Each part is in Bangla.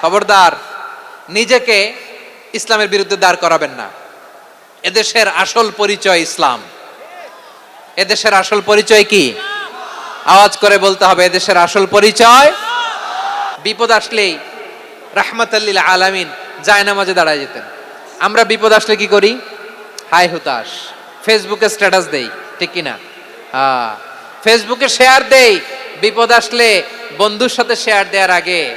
খবরদার, নিজেকে ইসলামের বিরুদ্ধে দাঁড় করাবেন না। এদেশের আসল পরিচয় ইসলাম। এদেশের আসল পরিচয় কি? আওয়াজ করে বলতে হবে, এদেশের আসল পরিচয় বিপদ আসলেই রাহমাতাল্লিল আলামিন যায় নামাজে দাঁড়ায় যেতেন। আমরা বিপদ আসলে কি করি? হাই হুতাশ। ফেসবুকে স্ট্যাটাস দেই, ঠিক কিনা? হ্যাঁ। ফেসবুকে শেয়ার দেই, বিপদ আসলে বন্ধুর সাথে শেয়ার দেওয়ার আগে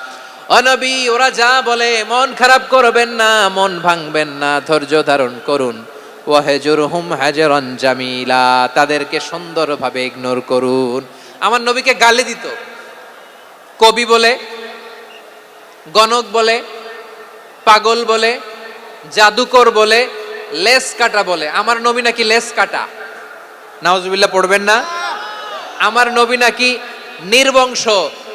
অনবী, ওরা যা বলে, মন খারাপ করবেন না, মন ভাঙবেন না, ধৈর্য ধারণ করুন। ওয়াহেজুরহুম হাজরান জামিলা, তাদেরকে সুন্দরভাবে ইগনোর করুন। আমার নবীকে গালি দিত। কবি বলে, গণক বলে, পাগল বলে, জাদুকর বলে, লেস কাটা বলে। আমার নবী নাকি লেস কাটা? নাওজুবিল্লাহ পড়বেন না? আমার নবী নাকি নির্বংশ।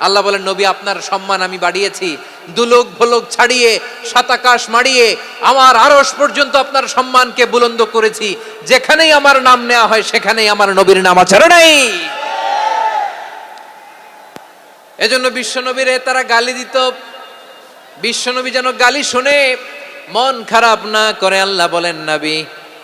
আল্লাহ বলেন, নবী, আপনার সম্মান আমি বাড়িয়েছি। দুলোক ভোলক ছাড়িয়ে, সাতাকাশ মাড়িয়ে, আমার আরশ পর্যন্ত আপনার সম্মানকে বুলন্দ করেছি। যেখানেই আমার নাম নেওয়া হয়, সেখানেই আমার নবীর নাম আছে নাই। এজন্য বিশ্বনবীরে তারা গালি দিত। বিশ্বনবী যেন গালি শুনে মন খারাপ না করে, আল্লাহ বলেন, নবী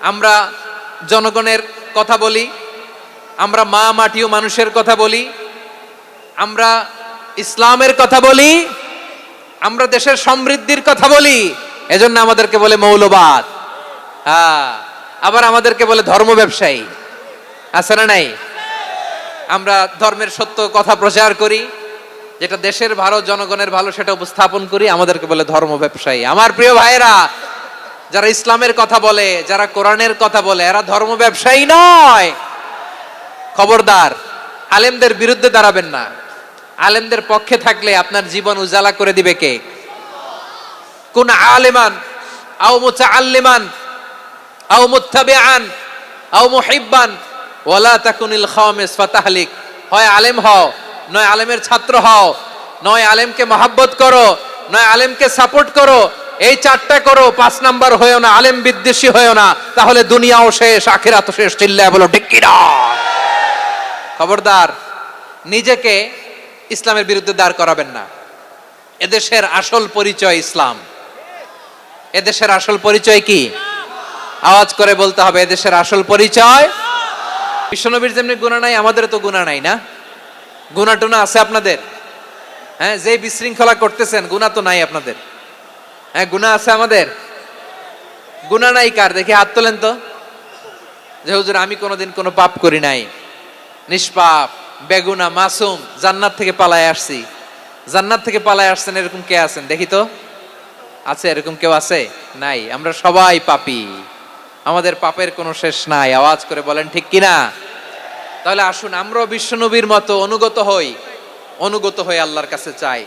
আমরা জনগণের কথা বলি, আমরা মা মাটিও মানুষের কথা বলি, আমরা ইসলামের কথা বলি, আমরা দেশের সমৃদ্ধির কথা বলি, এজন্য আমাদেরকে বলে মৌলবাদ। হ্যাঁ আবার আমাদেরকে বলে ধর্ম ব্যবসায়ী। আছে না নাই? আমরা ধর্মের সত্য কথা প্রচার করি, যেটা দেশের ভালো, জনগণের ভালো, সেটা উপস্থাপন করি, আমাদেরকে বলে ধর্ম ব্যবসায়ী। আমার প্রিয় ভাইয়েরা যারা ইসলামের কথা বলে, যারা কোরআনের কথা বলে, এরা ধর্ম ব্যবসায়ী নয়। খবরদার, আলেমদের বিরুদ্ধে দাঁড়াবেন না। আলেমদের পক্ষে থাকলে আপনার জীবন উজালা করে দিবে কে? কোন আলেমান? আও ফাতাহলিক। হয় আলেম হও, নয় আলেমের ছাত্র হও, নয় আলেমকে মহাব্বত করো, নয় আলেমকে সাপোর্ট করো এই চারটা করো, পাঁচ নাম্বার হয়েও না, আলেম বিদ্বেষী হয়েও না, তাহলে দুনিয়াও শেষ, আখিরাত শেষ, চিল্লায় বলো, ঠিক খবরদার, নিজেকে ইসলামের বিরুদ্ধে দাঁড় করাবেন না। এদেশের আসল পরিচয় ইসলাম। এদেশের আসল পরিচয় কি? আওয়াজ করে বলতে হবে, এদেশের আসল পরিচয়? বিশ্বনবীর যেমনি গুণা নাই আমাদের তো গুণা নাই না? গুণা টুনা আছে আপনাদের? হ্যাঁ যে বিশৃঙ্খলা করতেছেন, গুণা তো নাই আপনাদের। হ্যাঁ গুণা আছে আমাদের। গুণা নাই কার? দেখি হাত তোলেন তো। যে হুজুর, আমি কোনোদিন কোনো পাপ করি নাই। নিষ্পাপ, বেগুনা, মাসুম, জান্নাত থেকে পালায় আসছি। জান্নাত থেকে পালায় আসছেন, এরকম কে আছেন? দেখি তো। আছে, এরকম কেউ আছে? নাই। আমরা সবাই পাপি। আমাদের পাপের কোনো শেষ নাই। আওয়াজ করে বলেন, ঠিক কিনা? তাহলে আসুন, আমরাও বিশ্বনবীর মতো অনুগত হই। অনুগত হয়ে আল্লাহর কাছে চাই।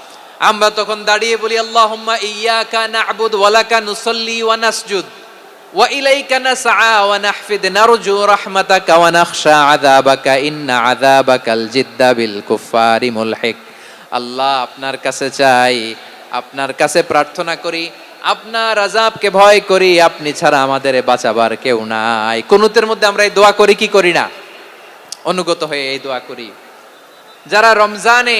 আমরা তখন দাঁড়িয়ে বলি, আল্লাহুম্মা ইয়্যাকা না'বুদু ওয়া লাকা নুসাল্লি ওয়া নাসজুদ ওয়া ইলাইকা নাসআ ওয়া নাহফিদ নারজু রাহমাতাকা ওয়া নাখশা আযাবাকা, ইন্না আযাবাকাল জিদ্দা বিল কুফারি মুলহিক। আল্লাহ আপনার কাছে চাই, আপনার কাছে প্রার্থনা করি, আপনার আজাবকে ভয় করি, আপনি ছাড়া আমাদের বাঁচাবার কেউ নাই। কুনুতের মধ্যে আমরা এই দোয়া করি, কি করি না? অনুগত হয়ে এই দোয়া করি। যারা রমজানে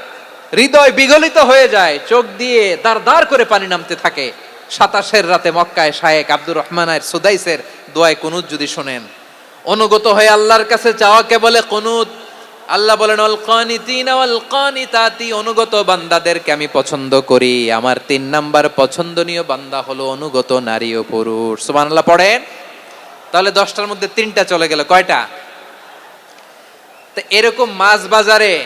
হৃদয় বিগলিত হয়ে যায়, চোখ দিয়ে দার দার করে পানি নামতে থাকে। সাতাশের রাতে মক্কায় শায়েক আব্দুর রহমানের সুদাইসের দোয়ায় কুনুত যদি শোনেন। অনুগত হয়ে আল্লাহর কাছে চাওয়াকে বলে কুনুত। আল্লাহ বলেন অনুগত বান্দাদেরকে আমি পছন্দ করি। আমার তিন নাম্বার পছন্দনীয় বান্দা হলো অনুগত নারী ও পুরুষ। সুবহানাল্লাহ, পড়েন? তাহলে দশটার মধ্যে তিনটা চলে গেল। কয়টা? তো এরকম মাছ বাজারে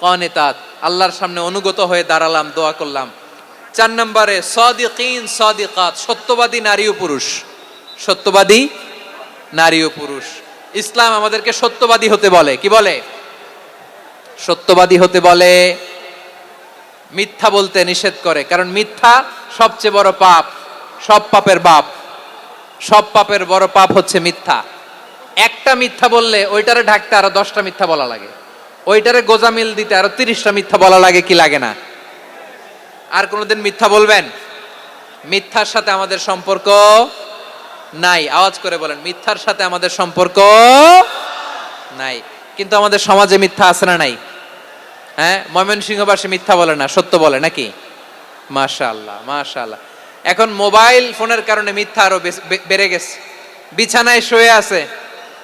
কনেতাত, আল্লাহর সামনে অনুগত হয়ে দাঁড়ালাম, দোয়া করলাম। চার নম্বরে, সদিকিন সদিকাত, সত্যবাদী নারী ও পুরুষ। সত্যবাদী নারী ও পুরুষ। ইসলাম আমাদেরকে সত্যবাদী হতে বলে, কি বলে? সত্যবাদী হতে বলে, মিথ্যা বলতে নিষেধ করে, কারণ মিথ্যা সবচেয়ে বড় পাপ, সব পাপের বাপ। সব পাপের বড় পাপ হচ্ছে মিথ্যা। একটা মিথ্যা বললে ওইটারে ঢাকতে আরও দশটা মিথ্যা বলা লাগে। ওইটারে গোজামিল দিতে আরও তিরিশটা মিথ্যা বলা লাগে কি লাগে না? আর কোনোদিন মিথ্যা বলবেন? মিথ্যার সাথে আমাদের সম্পর্ক নাই। আওয়াজ করে বলেন, মিথ্যার সাথে আমাদের সম্পর্ক নাই। কিন্তু আমাদের সমাজে মিথ্যা আছে না নাই? হ্যাঁ? ময়মনসিংহবাসী মিথ্যা বলে না, সত্য বলে নাকি? মাশাআল্লাহ মাশাআল্লাহ। এখন মোবাইল ফোনের কারণে মিথ্যা আরও বেড়ে গেছে। বিছানায় শুয়ে আছে।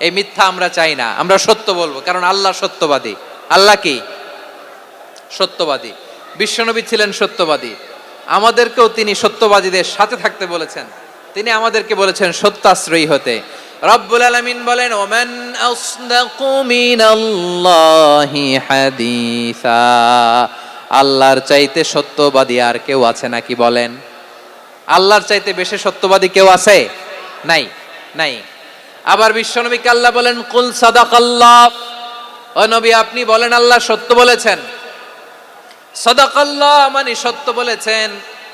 এই মিথ্যা আমরা চাই না, আমরা সত্য বলব, কারণ আল্লাহ সত্যবাদী। আল্লাহ কি? সত্যবাদী। বিশ্বনবী ছিলেন সত্যবাদী। আমাদেরকেও তিনি সত্যবাদীদের সাথে থাকতে বলেছেন। তিনি আমাদেরকে বলেছেন সত্যাশ্রয়ী হতে। রব্বুল আলামিন বলেন, ওমান আসদাকু মিনাল্লাহি হাদিসা। আল্লাহর চাইতে সত্যবাদী আর কেউ আছে নাকি বলেন? আল্লাহর চাইতে বেশি সত্যবাদী কেউ আছে? নাই নাই। আবার বিশ্বনবী আল্লাহ বলেন, কুল সাদাকাল্লাহ। ও নবী, আপনি বলেন, আল্লাহ সত্য বলেছেন। সদাকাল্লাহ মানে সত্য বলেছেন।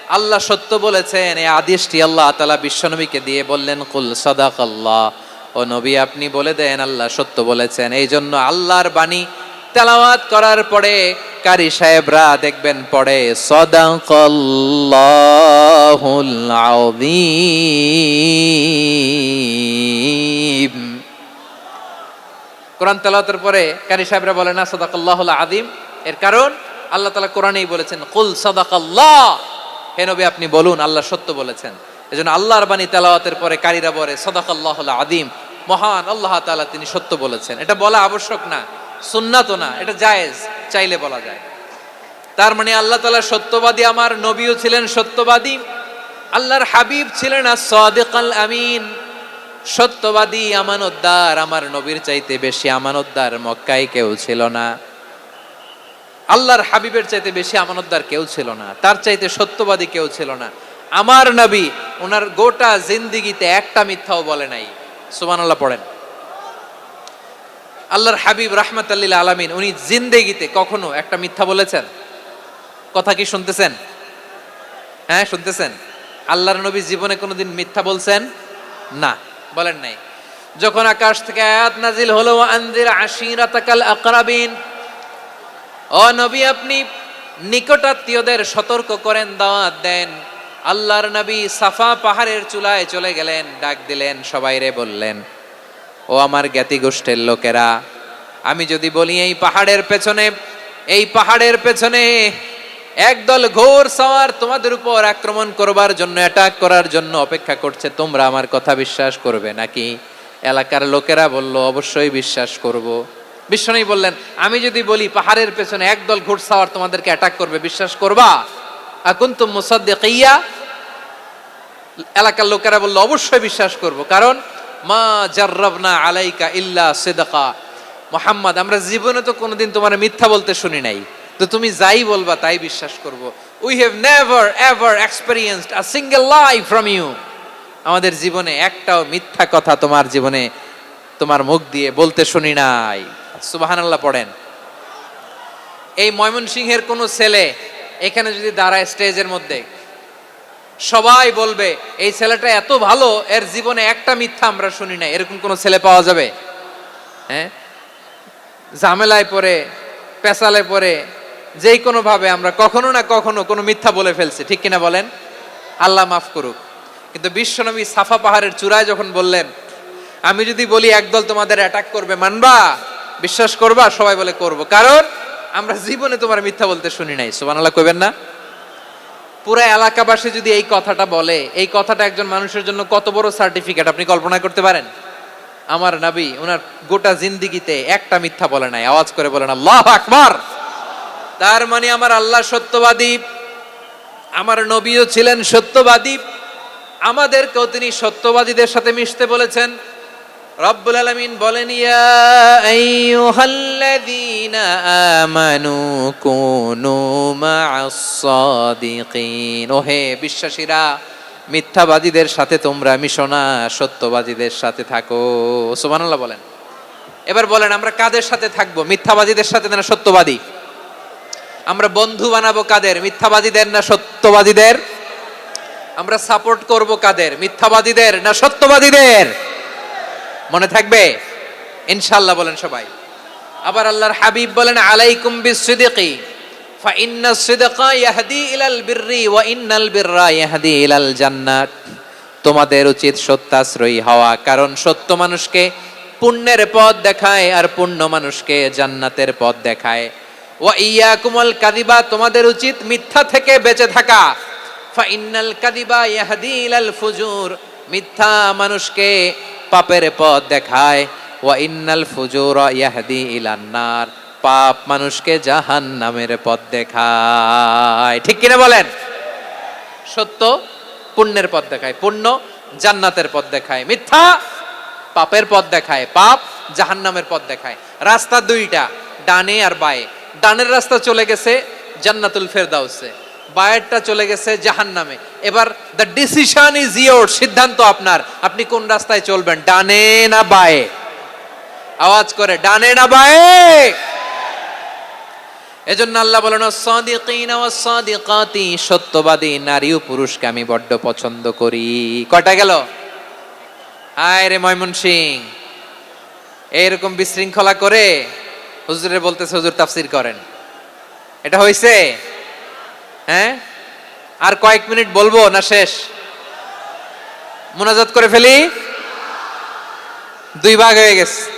আল্লাহ সত্য বলেছেন। এই আদেশটি আল্লাহ তালা বিশ্বনবীকে দিয়ে বললেন, কুল সদাকাল্লাহ। ও নবী, আপনি বলে দেন, আল্লাহ সত্য বলেছেন। এই জন্য আল্লাহর বাণী তেলাওয়াত করার পরে কারি সাহেবরা দেখবেন পড়ে, সদাকাল্লাহুল আযীম। কোরআন তেলাওয়াতের পরে কারি সাহেবরা বলে, না, সদাকাল্লাহুল আদিম এর কারণ আল্লাহ তালা কোরআনেই বলেছেন, কুল সদাকাল্লাহ। হে নবী, আপনি বলুন, আল্লাহ সত্য বলেছেন। এই জন্য আল্লাহর বাণী তেলাওয়াতের পরে কারিরা বলে, সদাকাল্লাহুল আদিম মহান আল্লাহ তালা তিনি সত্য বলেছেন। এটা বলা আবশ্যক না সুন্নাত না, এটা জায়েজ, চাইলে বলা যায়। তার মানে আল্লাহ তালা সত্যবাদী, আমার নবীও ছিলেন সত্যবাদী, আল্লাহর হাবিব ছিলেন আর সাদিকাল আমিন। সত্যবাদী আমানতদার আমার নবীর চাইতে বেশি আমানতদার মক্কায় কেউ ছিল না। আল্লাহর হাবিবের চাইতে বেশি আমানতদার কেউ ছিল না। তার চাইতে সত্যবাদী কেউ ছিল না। আমার নবী, ওনার গোটা জিন্দিগিতে একটা মিথ্যাও বলে নাই। সুবহানাল্লাহ পড়েন। আল্লাহর হাবিব রাহমাত আল্লিল আলামিন, উনি জিন্দেগিতে কখনো একটা মিথ্যা বলেছেন? কথা কি শুনতেছেন? হ্যাঁ শুনতেছেন? আল্লাহর নবী জীবনে কোনোদিন মিথ্যা বলছেন? না। বলেন নাই। যখন আকাশ থেকে আয়াত নাজিল হলো আনজির আশিরাতাকাল আকরাবিন ও নবী, আপনি নিকটাত্মীয়দের সতর্ক করেন, দাওয়াত দেন। আল্লাহর নবী সাফা পাহাড়ের চূড়ায় চলে গেলেন, ডাক দিলেন, সবাই রে বললেন, ও আমার জ্ঞাতি গোষ্ঠের লোকেরা, আমি যদি বলি এই পাহাড়ের পেছনে, এই পাহাড়ের পেছনে একদল ঘোর সওয়ার তোমাদের উপর আক্রমণ করবার জন্য অ্যাটাক করার জন্য অপেক্ষা করছে। তোমরা আমার কথা বিশ্বাস করবে নাকি? এলাকার লোকেরা বলল, অবশ্যই বিশ্বাস করব। বিশ্বনবী বললেন, আমি যদি বলি পাহাড়ের পেছনে একদল ঘোর সওয়ার তোমাদেরকে অ্যাটাক করবে, বিশ্বাস করবা? আকুন্তুম মুসাদ্দিকিয়া? এলাকার লোকেরা বলল, অবশ্যই বিশ্বাস করব, কারণ মা জার্রাবনা আলাইকা ইল্লা সিদকা। মোহাম্মদ, আমরা জীবনে তো কোনোদিন তোমার মিথ্যা বলতে শুনি নাই। তো তুমি যাই বলবা, তাই বিশ্বাস করব। We have never ever experienced a single life from you আমাদের জীবনে একটাও মিথ্যা কথা তোমার জীবনে, তোমার মুখ দিয়ে বলতে শুনি নাই। সুবহানাল্লাহ পড়েন। এই ময়মনসিংহের কোনো ছেলে এখানে যদি দাঁড়ায় স্টেজের মধ্যে, সবাই বলবে, এই ছেলেটা এত ভালো, এর জীবনে একটা মিথ্যা আমরা শুনি না এরকম কোন ছেলে পাওয়া যাবে? হ্যাঁ? ঝামেলায় পড়ে পেশালে পড়ে যেই কোনো ভাবে আমরা কখনো না কখনো কোনো মিথ্যা বলে ফেলছি, ঠিক কিনা বলেন? আল্লাহ মাফ করুক। কিন্তু বিশ্বনবী সাফা পাহাড়ের চূড়ায় যখন বললেন, আমি যদি বলি একদল তোমাদের অ্যাটাক করবে, মানবা? বিশ্বাস করবা? সবাই বলে করব। কারণ আমরা জীবনে তোমার মিথ্যা বলতে শুনি নাই। সুবহানাল্লাহ কইবেন না? পুরো এলাকাবাসী যদি এই কথাটা বলে, এই কথাটা একজন মানুষের জন্য কত বড় সার্টিফিকেট আপনি কল্পনা করতে পারেন? আমার নাবি ওনার গোটা জিন্দিগিতে একটা মিথ্যা বলে নাই। আওয়াজ করে বলেন, আল্লাহ আকবার! তার মানে আমার আল্লাহ সত্যবাদী, আমার নবীও ছিলেন সত্যবাদী। আমাদেরকেও তিনি সত্যবাদীদের সাথে মিশতে বলেছেন। রব্বুল আলামিন বলেন আমানু ওহে বিশ্বাসীরা, মিথ্যাবাদীদের সাথে তোমরা মিশো না, সত্যবাদীদের সাথে থাকো। সুবহানাল্লাহ বলেন। এবার বলেন, আমরা কাদের সাথে থাকব? মিথ্যাবাদীদের সাথে না সত্যবাদী? আমরা বন্ধু বানাবো কাদের? মিথ্যাবাদীদের না সত্যবাদীদের? আমরা সাপোর্ট করব কাদের? মিথ্যাবাদীদের না সত্যবাদীদের? মনে থাকবে? ইনশাল্লাহ বলেন সবাই। আবার আল্লাহর হাবিব বলেন, আলাইকুম বিসিদিকি সিদকা ইয়াহদি ইলাল বিররি ওয়া ইন্নাল বিররা ইয়াহদি ইলাল জান্নাত। তোমাদের উচিত সত্যাশ্রয়ী হওয়া, কারণ সত্য মানুষকে পুণ্যের পথ দেখায় আর পুণ্য মানুষকে জান্নাতের পথ দেখায়। ওয়া ইয়াকুমুল কাদিবা তোমাদের উচিত মিথ্যা থেকে বেঁচে থাকা। ফাইন্নাল কাদিবা ইয়াহদি ইলাল ফুজুর, মিথ্যা মানুষকে পাপের পথ দেখায়। ওয়া ইন্নাল ফুজুরা ইয়াহদি ইলান নার, পাপ মানুষকে জাহান নামের পথ দেখায়। ঠিক কিনা বলেন? সত্য, পুণ্যের পথ দেখায়। পুণ্য জান্নাতের পথ দেখায়। মিথ্যা পাপের পথ দেখায়। পাপ জাহান্নামের পথ দেখায়। রাস্তা দুইটা, ডানে আর বায়ে। ডানের রাস্তা চলে গেছে জান্নাতুল ফেরদাউসে, বায়েরটা চলে গেছে জাহান্নামে। এবার দ্য ডিসিশন ইজ ইয়োর সিদ্ধান্ত আপনার। আপনি কোন রাস্তায় চলবেন, ডানে না বায়ে? আওয়াজ করে, ডানে না বায়ে? এজন্য আল্লাহ বলেন সাদিকাতি সত্যবাদী নারী ও পুরুষকে আমি বড্ড পছন্দ করি। কয়টা গেল? হায় রে ময়মন সিং এইরকম বিশৃঙ্খলা করে হুজুরে বলতেছে, হুজুর, তাফসির করেন। এটা হইছে? হ্যাঁ? আর কয়েক মিনিট বলব না শেষ? মোনাজাত করে ফেলি? দুই ভাগ হয়ে গেছে।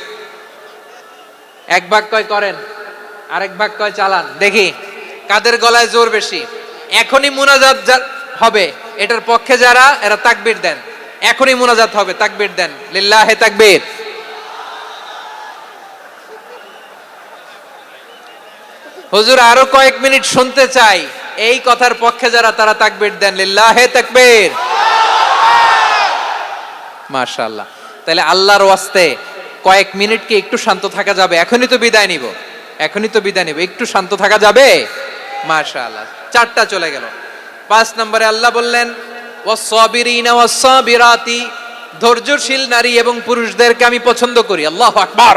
এক ভাগ কয় করেন, আরেক ভাগ কয় চালান। দেখি, কাদের গলায় জোর বেশি? এখনই মুনাজাত হবে, এটার পক্ষে যারা, এরা তাকবির দেন। এখনই মুনাজাত হবে, তাকবির দেন। লিল্লাহে তাকবির। হুজুর, আরও কয়েক মিনিট শুনতে চাই। এই কথার পক্ষে যারা, তারা তাকবির দেন। লিল্লাহে তাকবীর। মাশাআল্লাহ। তাহলে আল্লাহর ওয়াস্তে কয়েক মিনিট কি একটু শান্ত থাকা যাবে? এখনই তো বিদায় নিব। এখনই তো বিদায় নিব। একটু শান্ত থাকা যাবে? মাশাআল্লাহ। চারটা চলে গেল। পাঁচ নম্বরে আল্লাহ বললেন, ওয়াসসাবিরিনা ওয়াসসাবিরাতি, ধৈর্যশীল নারী এবং পুরুষদেরকে আমি পছন্দ করি। আল্লাহু আকবার।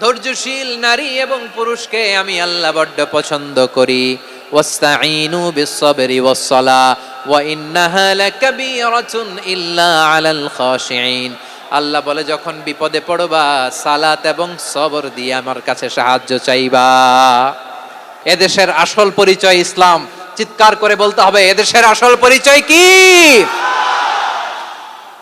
ধৈর্যশীল নারী এবং পুরুষকে আমি আল্লাহ বড্ড পছন্দ করি। ওয়াস্তাঈনু বিসসাবরি ওয়াসসালা ওয়া ইন্নাহা লাকাবীরাতুন ইল্লা আলাল খাশিঈন। আল্লাহ বলে, যখন বিপদে পড়বা, সালাত এবং সবর দিয়ে আমার কাছে সাহায্য চাইবা। এদেশের আসল পরিচয় ইসলাম। চিৎকার করে বলতে হবে, এদেশের আসল পরিচয় কি?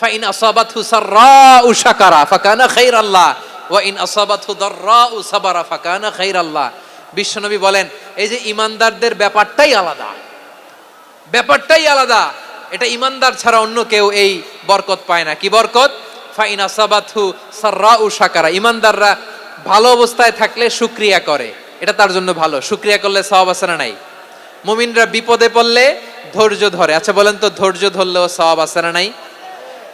ফাইন আসাবাতহু সাররাউ শাকারা ফাকানা খাইরাল্লাহ, ওয়া ইন আসাবাতহু দাররাউ সাবারা ফাকানা খাইরাল্লাহ। বিশ্বনবী বলেন, এই যে ইমানদারদের ব্যাপারটাই আলাদা। ব্যাপারটাই আলাদা। এটা ইমানদার ছাড়া অন্য কেউ এই বরকত পায় না। কি বরকত? ফাইন আসাবাতহু সাররাউ শাকারা। ইমানদাররা ভালো অবস্থায় থাকলে শুকরিয়া করে। এটা তার জন্য ভালো। শুকরিয়া করলে সওয়াব আছে নাই? মুমিনরা বিপদে পড়লে ধৈর্য ধরে। আচ্ছা বলেন তো, ধৈর্য ধরলেও সওয়াব আছে না নাই?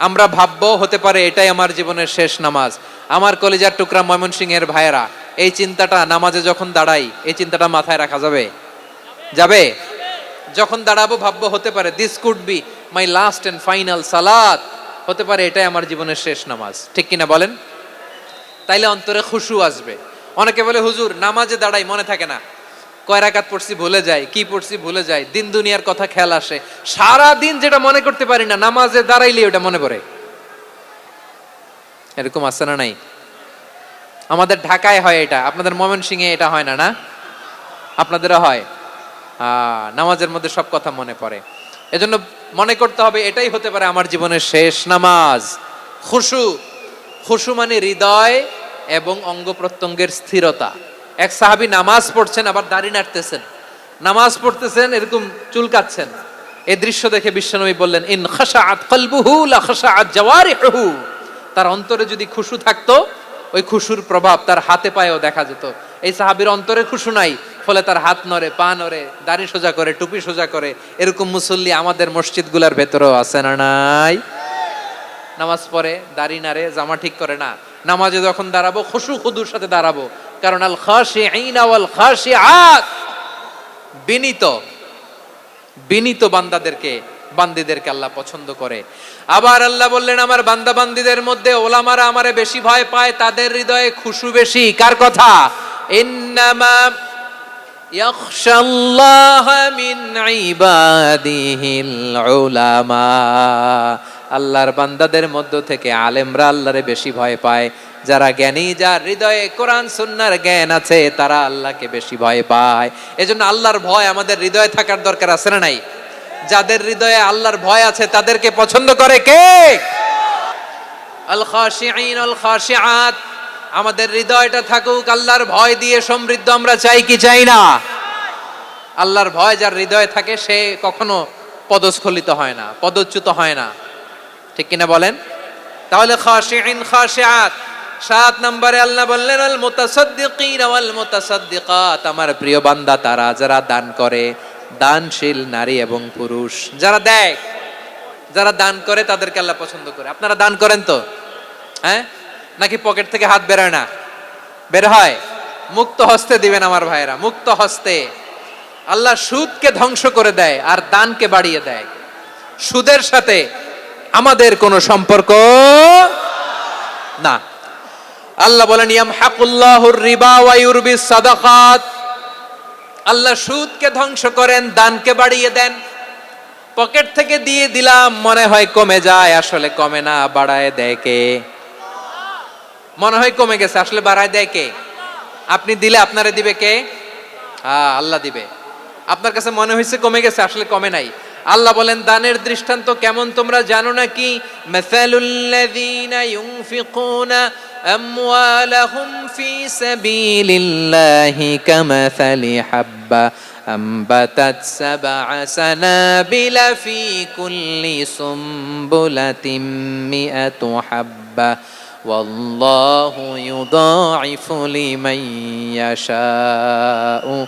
আমরা ভাববো হতে পারে এটাই আমার জীবনের শেষ নামাজ। আমার কলিজার টুকরা ময়মনসিংহের ভাইয়েরা, এই চিন্তাটা নামাজে যখন দাঁড়াই, এই চিন্তাটা মাথায় রাখা যাবে? যাবে? যখন দাঁড়াবো, ভাববো হতে পারে this could be my last and final সালাত হতে পারে এটাই আমার জীবনের শেষ নামাজ। ঠিক কিনা বলেন? তাইলে অন্তরে খুশু আসবে। অনেকে বলে, হুজুর, নামাজে দাঁড়াই মনে থাকে না। কয় রাকাত পড়ছি ভুলে যায় কি পড়ছি ভুলে যায় দিন দুনিয়ার কথা খেয়াল আসে। সারা দিন যেটা মনে করতে পারি না, নামাজে দাঁড়াইলে ওটা মনে পড়ে। এরকম আছে না নাই? আমাদের ঢাকায় হয় এটা, আপনাদের ময়মনসিংহে এটা হয় না না? আপনাদেরও হয়? নামাজের মধ্যে সব কথা মনে পড়ে। এজন্য মনে করতে হবে, এটাই হতে পারে আমার জীবনের শেষ নামাজ। খুশু খুশু মানে হৃদয় এবং অঙ্গ প্রত্যঙ্গের স্থিরতা। এক সাহাবী নামাজ পড়ছেন, আবার দাড়ি নাড়তেছেন। নামাজ পড়তেছেন, এরকম চুলকাচ্ছেন এই দৃশ্য দেখে বিশ্বনবী বললেন, ইন খাশাআত কলবুহু লা খাশাআত জাওয়ারিহুহু। তার অন্তরে যদি খুশু থাকতো, ওই খুশুর প্রভাব তার হাতে পায়েও দেখা যেত। এই সাহাবীর অন্তরে খুশু নাই, ফলে তার হাত নড়ে, পা নড়ে, দাড়ি সোজা করে, টুপি সোজা করে, এরকম মুসল্লি আমাদের মসজিদগুলোর ভেতরেও আছে না নাই? নামাজ পড়ে, দাড়ি নাড়ে, জামা ঠিক করে না। নামাজে যখন দাঁড়াবো, খুশু খুদুর সাথে দাঁড়াবো। কারণ আল খাসি আইনাওয়াল খাসি আত বিনীত বিনীত বান্দাদেরকে, বান্দিদেরকে আল্লাহ পছন্দ করে। আবার আল্লাহ বললেন, আমার বান্দা বান্দিদের মধ্যে ওলামারা আমারে বেশি ভয় পায়, তাদের হৃদয়ে খুশু বেশি। কার কথা? ইন্নামা আল্লাহর বান্দাদের মধ্য থেকে আলেমরা আল্লাহরে বেশি ভয় পায়। যারা জ্ঞানী, যার হৃদয়ে কোরআন, সুন্নার জ্ঞান আছে, তারা আল্লাহকে বেশি ভয় পায়। এজন্য আল্লাহর ভয় আমাদের হৃদয়ে থাকার দরকার আছে না নাই? যাদের হৃদয়ে আল্লাহর ভয় আছে, তাদেরকে পছন্দ করে কে? আল খাশিঈন আল খাশিআত আমাদের হৃদয়টা থাকুক, আল্লাহর ভয় দিয়ে সমৃদ্ধ আমরা চাই কি চাই না? আল্লাহর ভয় যার হৃদয়ে থাকে, সে কখনো পদস্খলিত হয় না, পদচ্যুত হয় না। ঠিক কিনা বলেন? তাহলে খাশিঈন, খাশিআত। সাত নম্বরে আল্লাহ বললেন, আল মুতাসাদ্দিকিন ওয়াল মুতাসাদ্দিকাত। আমার প্রিয় বান্দা, তারা যারা দান করে, দানশীল নারী এবং পুরুষ, যারা দেয়, যারা দান করে, তাদেরকে আল্লাহ পছন্দ করে। আপনারা দান করেন তো? হ্যাঁ? নাকি পকেট থেকে হাত বেরোয় না? বের হয়? মুক্ত হস্তে দিবেন আমার ভাইয়েরা, মুক্ত হস্তে। আল্লাহ সুদকে ধ্বংস করে দেয় আর দানকে বাড়িয়ে দেয়। সুদের সাথে আমাদের কোনো সম্পর্ক না। আল্লাহ বলেন ইয়াম হাকুল্লাহুর রিবা ওয়া ইউরবিস সাদাকাত। আল্লাহ সুদকে ধ্বংস করেন, দানকে বাড়িয়ে দেন। পকেট থেকে দিয়ে দিলাম, মনে হয় কমে যায়, আসলে কমে না, বাড়ায় দেয় কে? মনে হয় কমে গেছে, আসলে বাড়ায় দেয় কে? আপনি দিলে আপনারে দিবে কে? হ্যাঁ আল্লাহ দিবে। আপনার কাছে মনে হয়েছে কমে গেছে, আসলে কমে নাই। আল্লাহ বলেন দানের দৃষ্টান্ত কেমন তোমরা জানো না কি মাসালুল্লাযীনা ইউনফিকুনা আমওয়ালাহুম ফি সাবিলিল্লাহি কামাসালি হাব্বা أنبتت سبع سنابل في كل سنبلة مئة حبة والله يضاعف لمن يشاء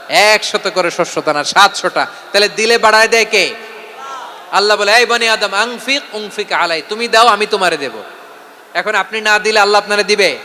একশত করে শস্য দানা, সাতশোটা। তাহলে দিলে বাড়ায় দেয় কে? আল্লাহ বলে, এই বনি আদম, আংফিক, উংফিক আলাই, তুমি দাও, আমি তোমারে দেব। এখন আপনি না দিলে আল্লাহ আপনারে দিবে?